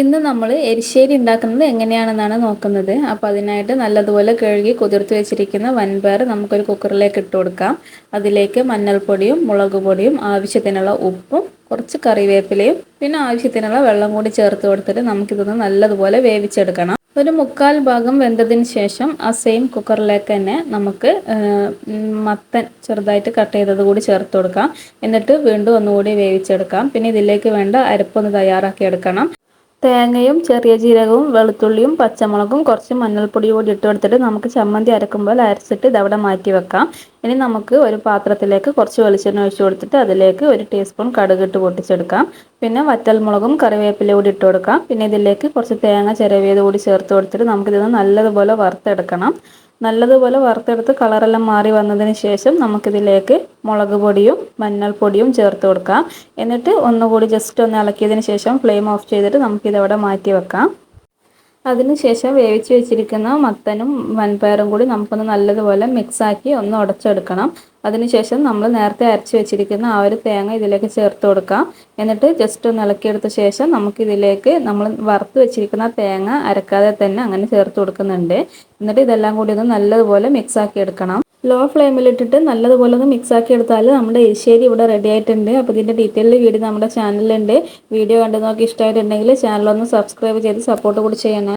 ഇന്ന് നമ്മൾ എരിശ്ശേരി ഉണ്ടാക്കുന്നത് എങ്ങനെയാണെന്നാണ് നോക്കുന്നത്. അപ്പോൾ അതിനായിട്ട് നല്ലതുപോലെ കഴുകി കുതിർത്ത് വെച്ചിരിക്കുന്ന വൻപയർ നമുക്കൊരു കുക്കറിലേക്ക് ഇട്ട് കൊടുക്കാം. അതിലേക്ക് മഞ്ഞൾപ്പൊടിയും മുളക് പൊടിയും ആവശ്യത്തിനുള്ള ഉപ്പും കുറച്ച് കറിവേപ്പിലയും പിന്നെ ആവശ്യത്തിനുള്ള വെള്ളം കൂടി ചേർത്ത് കൊടുത്തിട്ട് നമുക്കിതൊന്ന് നല്ലതുപോലെ വേവിച്ചെടുക്കണം. ഒരു മുക്കാൽ ഭാഗം വെന്തതിന് ശേഷം ആ സെയിം കുക്കറിലേക്ക് തന്നെ നമുക്ക് മത്തൻ ചെറുതായിട്ട് കട്ട് ചെയ്തത് കൂടി ചേർത്ത് കൊടുക്കാം. എന്നിട്ട് വീണ്ടും ഒന്നുകൂടി വേവിച്ചെടുക്കാം. പിന്നെ ഇതിലേക്ക് വേണ്ട അരപ്പൊന്ന് തയ്യാറാക്കി എടുക്കണം. തേങ്ങയും ചെറിയ ജീരകവും വെളുത്തുള്ളിയും പച്ചമുളകും കുറച്ച് മഞ്ഞൾപ്പൊടി കൂടി ഇട്ട് കൊടുത്തിട്ട് നമുക്ക് ചമ്മന്തി അരക്കുമ്പോൾ അരച്ചിട്ട് ഇതവിടെ മാറ്റി വെക്കാം. ഇനി നമുക്ക് ഒരു പാത്രത്തിലേക്ക് കുറച്ച് വെളിച്ചെണ്ണ ഒഴിച്ചു കൊടുത്തിട്ട് അതിലേക്ക് ഒരു ടീസ്പൂൺ കടുക് ഇട്ട് പൊട്ടിച്ചെടുക്കാം. പിന്നെ വറ്റൽമുളകും കറിവേപ്പില കൂടി ഇട്ട് കൊടുക്കാം. പിന്നെ ഇതിലേക്ക് കുറച്ച് തേങ്ങ ചിരവിയത് കൂടി ചേർത്ത് കൊടുത്തിട്ട് നമുക്കിതൊന്ന് നല്ലതുപോലെ വറുത്തെടുക്കണം. നല്ലതുപോലെ വറുത്തെടുത്ത് കളറെല്ലാം മാറി വന്നതിന് ശേഷം നമുക്കിതിലേക്ക് മുളക് പൊടിയും മഞ്ഞൾപ്പൊടിയും ചേർത്ത് കൊടുക്കാം. എന്നിട്ട് ഒന്നുകൂടി ജസ്റ്റ് ഒന്ന് ഇളക്കിയതിന് ശേഷം ഫ്ലെയിം ഓഫ് ചെയ്തിട്ട് നമുക്കിതവിടെ മാറ്റി വെക്കാം. അതിനുശേഷം വേവിച്ച് വെച്ചിരിക്കുന്ന മത്തനും വൻപയറും കൂടി നമുക്കൊന്ന് നല്ലതുപോലെ മിക്സാക്കി ഒന്ന് ഉടച്ചെടുക്കണം. അതിനുശേഷം നമ്മൾ നേരത്തെ അരച്ച് വെച്ചിരിക്കുന്ന ആ ഒരു തേങ്ങ ഇതിലേക്ക് ചേർത്ത് കൊടുക്കാം. എന്നിട്ട് ജസ്റ്റ് ഒന്ന് ഇളക്കിയെടുത്ത ശേഷം നമുക്കിതിലേക്ക് നമ്മൾ വറുത്ത് വെച്ചിരിക്കുന്ന തേങ്ങ അരക്കാതെ തന്നെ അങ്ങനെ ചേർത്ത് കൊടുക്കുന്നുണ്ട്. എന്നിട്ട് ഇതെല്ലാം കൂടി ഒന്ന് നല്ലതുപോലെ മിക്സ് ആക്കി എടുക്കണം. ലോ ഫ്ലെയിമിലിട്ടിട്ട് നല്ലതുപോലെ ഒന്ന് മിക്സ് ആക്കി എടുത്താൽ നമ്മുടെ എരിശ്ശേരി ഇവിടെ റെഡി ആയിട്ടുണ്ട്. അപ്പോൾ ഇതിന്റെ ഡീറ്റെയിൽ വീഡിയോ നമ്മുടെ ചാനലിലുണ്ട് വീഡിയോ കണ്ടു നോക്കി ഇഷ്ടമായിട്ടുണ്ടെങ്കിൽ ചാനലൊന്ന് സബ്സ്ക്രൈബ് ചെയ്ത് സപ്പോർട്ട് കൂടി ചെയ്യണം.